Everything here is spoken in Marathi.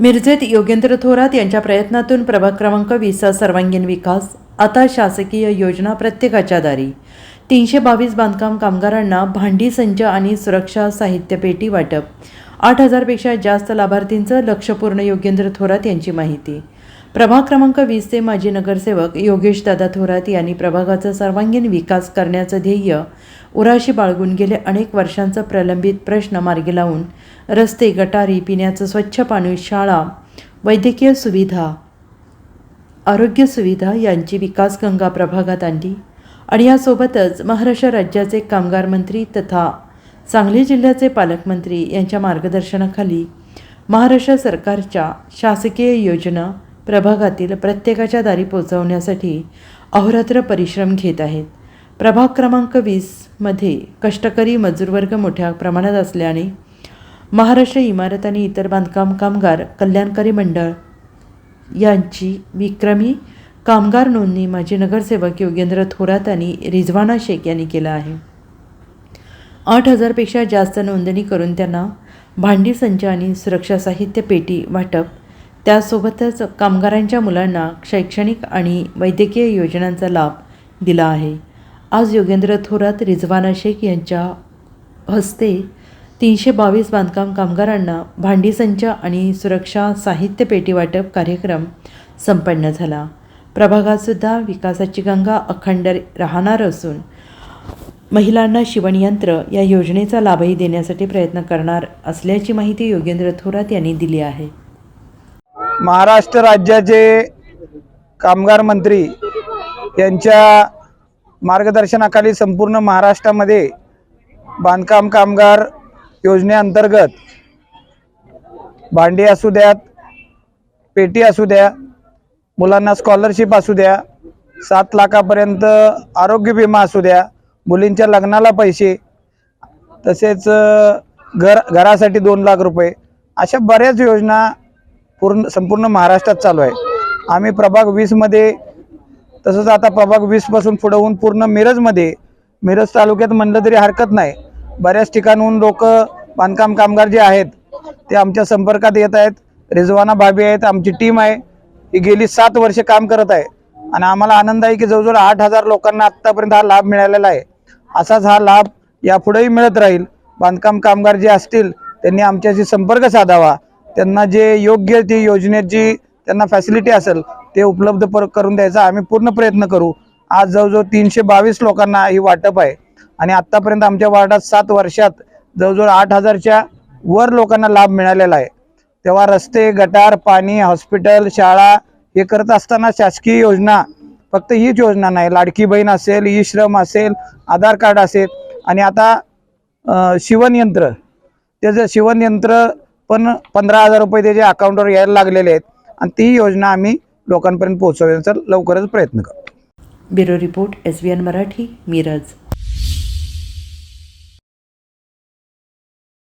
मिरजेत योगेंद्र थोरात यांच्या प्रयत्नातून प्रभाग क्रमांक वीसचा सर्वांगीण विकास आता शासकीय योजना प्रत्येकाच्या दारी. तीनशे बावीस बांधकाम कामगारांना भांडी संच आणि सुरक्षा साहित्य पेटी वाटप. आठ हजारपेक्षा जास्त लाभार्थींचं लक्षपूर्ण योगेंद्र थोरात यांची माहिती. प्रभाग क्रमांक वीसचे माजी नगरसेवक योगेश दादा थोरात यांनी प्रभागाचा सर्वांगीण विकास करण्याचं ध्येय उराशी बाळगून गेले अनेक वर्षांचा प्रलंबित प्रश्न मार्गी लावून रस्ते गटारी पिण्याचं स्वच्छ पाणी शाळा वैद्यकीय सुविधा आरोग्य सुविधा यांची विकासगंगा प्रभागात आणली. आणि यासोबतच महाराष्ट्र राज्याचे कामगार मंत्री तथा सांगली जिल्ह्याचे पालकमंत्री यांच्या मार्गदर्शनाखाली महाराष्ट्र सरकारच्या शासकीय योजना प्रभागातील प्रत्येकाच्या दारी पोहोचवण्यासाठी अहोरात्र परिश्रम घेत आहेत. प्रभाग क्रमांक वीसमध्ये कष्टकरी मजूरवर्ग मोठ्या प्रमाणात असल्याने महाराष्ट्र इमारत आणि इतर बांधकाम कामगार कल्याणकारी मंडळ यांची विक्रमी कामगार नोंदणी माजी नगरसेवक योगेंद्र थोरात आणि रिझवाना शेख यांनी केलं आहे. आठ हजारपेक्षा जास्त नोंदणी करून त्यांना भांडी संच आणि सुरक्षा साहित्य पेटी वाटप त्यासोबतच कामगारांच्या मुलांना शैक्षणिक आणि वैद्यकीय योजनांचा लाभ दिला आहे. आज योगेंद्र थोरात रिझवाना शेख यांच्या हस्ते तीनशे बावीस बांधकाम कामगारांना भांडी संच आणि सुरक्षा साहित्य पेटी वाटप कार्यक्रम संपन्न झाला. प्रभागातसुद्धा विकासाची गंगा अखंड राहणार असून महिलांना शिवणयंत्र या योजनेचा लाभही देण्यासाठी प्रयत्न करणार असल्याची माहिती योगेंद्र थोरात यांनी दिली आहे. महाराष्ट्र राज्याचे कामगार मंत्री यांच्या मार्गदर्शनाखाली संपूर्ण महाराष्ट्रामध्ये बांधकाम कामगार योजनेअंतर्गत भांडी असू द्यात पेटी असू द्या मुलांना स्कॉलरशिप असू द्या सात लाखापर्यंत आरोग्य विमा असू द्या मुलींच्या लग्नाला पैसे तसेच घर घर घरासाठी दोन लाख रुपये अशा बऱ्याच योजना पूर्ण संपूर्ण महाराष्ट्रात चालू आहे. आम्ही प्रभाग वीसमध्ये तसंच आता प्रभाग वीसपासून पुढं होऊन पूर्ण मिरजमध्ये मिरज तालुक्यात म्हणलं तरी हरकत नाही. बऱ्याच ठिकाणहून लोक बांधकाम कामगार जे आहेत ते आमच्या संपर्कात येत आहेत. रिजवाना भाभी आहेत आमची टीम आहे. ही गेली सात वर्षे काम करत आहे. आणि आम्हाला आनंद आहे की जवळजवळ आठ हजार लोकांना आत्तापर्यंत हा लाभ मिळालेला आहे. असाच हा लाभ यापुढेही मिळत राहील. बांधकाम कामगार जे असतील त्यांनी आमच्याशी संपर्क साधावा. त्यांना जे योग्य ती योजनेची त्यांना फॅसिलिटी असेल ते उपलब्ध पर करून द्यायचा आम्ही पूर्ण प्रयत्न करू. आज जवळजवळ तीनशे बावीस लोकांना ही वाटप आहे. आणि आत्तापर्यंत आमच्या वार्डात सात वर्षात जवळजवळ आठ हजारच्या वर लोकांना लाभ मिळालेला आहे. तेव्हा रस्ते गटार पाणी हॉस्पिटल शाळा हे करत असताना शासकीय योजना फक्त हीच योजना नाही. लाडकी बहीण असेल ई श्रम असेल आधार कार्ड असेल. आणि आता शिवणयंत्र त्याचं शिवणयंत्र पण पंधरा हजार रुपये त्याच्या अकाउंटवर यायला लागलेले आहेत. आणि ती योजना आम्ही लोकांपर्यंत पोहोचवण्याचा लवकरच प्रयत्न करू bureau report S B N Marathi Miraj.